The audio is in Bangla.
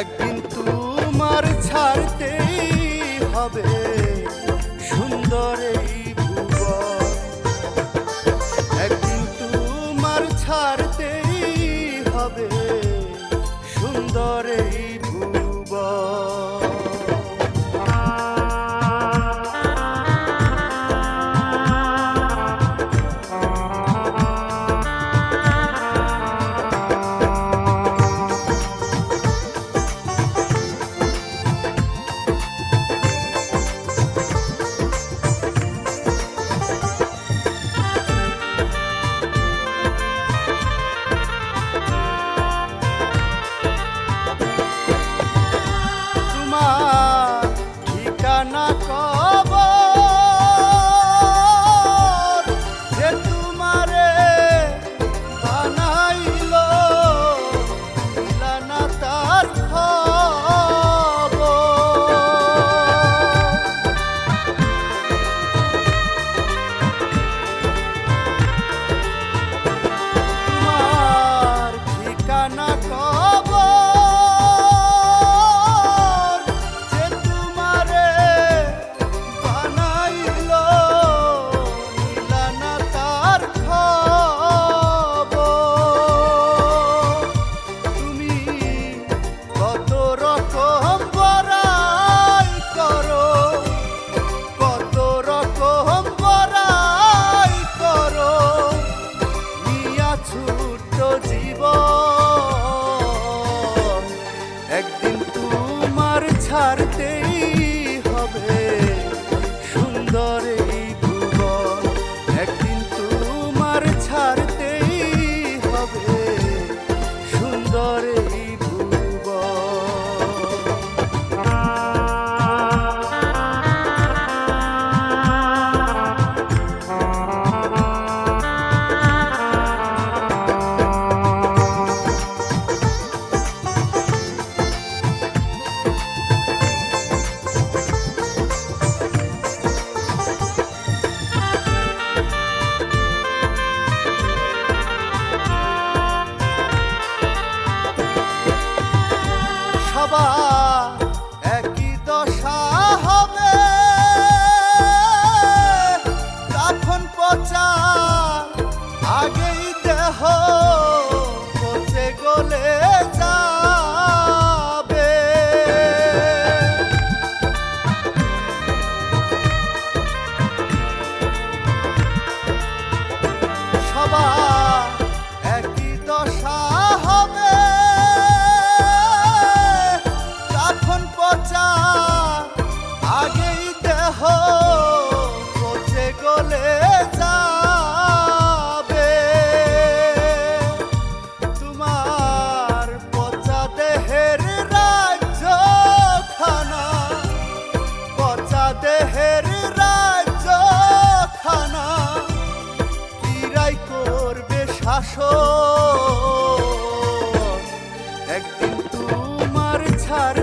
একদিন তোমার ছাড়তেই হবে সুন্দর এই একদিন তোমার ছাড়তেই হবে সুন্দর parte পচা, আগেই দেহ পচে গলে যাবে। তোমার পচা দেহের রাজ্য খানা পচা দেহের রাজ্য খানা কিরাই করবে শাসন? একদিন তোমার ছাড়